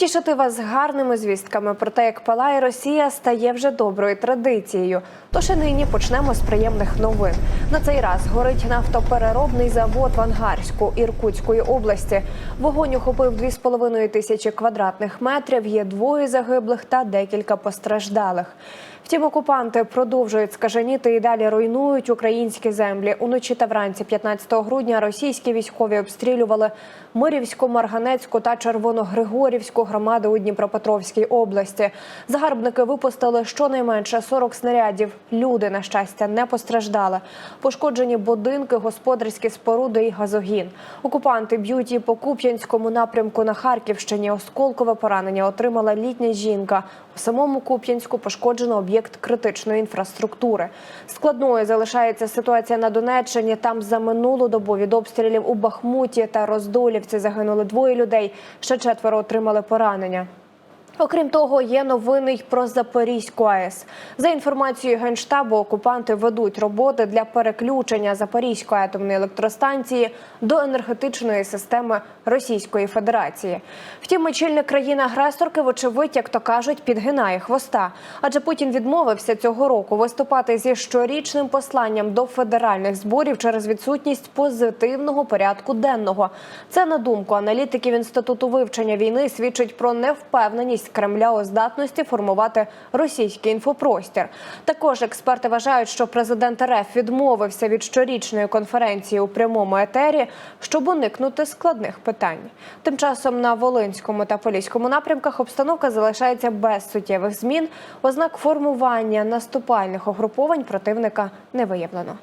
Тішити вас гарними звістками про те, як палає Росія, стає вже доброю традицією. Тож і нині почнемо з приємних новин. На цей раз горить нафтопереробний завод в Ангарську Іркутської області. Вогонь охопив 2,5 тисячі квадратних метрів. Є двоє загиблих та декілька постраждалих. Втім, окупанти продовжують скаженіти і далі руйнують українські землі. Уночі та вранці 15 грудня російські військові обстрілювали Мирівську, Марганецьку та Червоногригорівську громади у Дніпропетровській області. Загарбники випустили щонайменше 40 снарядів. Люди, на щастя, не постраждали. Пошкоджені будинки, господарські споруди і газогін. Окупанти б'ють і по Куп'янському напрямку на Харківщині. Осколкове поранення отримала літня жінка. У самому Куп'янську пошкоджено об'єкт критичної інфраструктури. Складною залишається ситуація на Донеччині. Там за минулу добу від обстрілів у Бахмуті та Роздолівці загинули двоє людей. Ще четверо отримали поранення поранення. Окрім того, є новини й про Запорізьку АЕС. За інформацією генштабу, окупанти ведуть роботи для переключення Запорізької атомної електростанції до енергетичної системи Російської Федерації. Втім, очільник країни-агресорки, вочевидь, як то кажуть, підгинає хвоста. Адже Путін відмовився цього року виступати зі щорічним посланням до федеральних зборів через відсутність позитивного порядку денного. Це на думку аналітиків інституту вивчення війни свідчить про невпевненість Кремля у здатності формувати російський інфопростір. Також експерти вважають, що президент РФ відмовився від щорічної конференції у прямому етері, щоб уникнути складних питань. Тим часом на Волинському та Поліському напрямках обстановка залишається без суттєвих змін. Ознак формування наступальних угруповань противника не виявлено.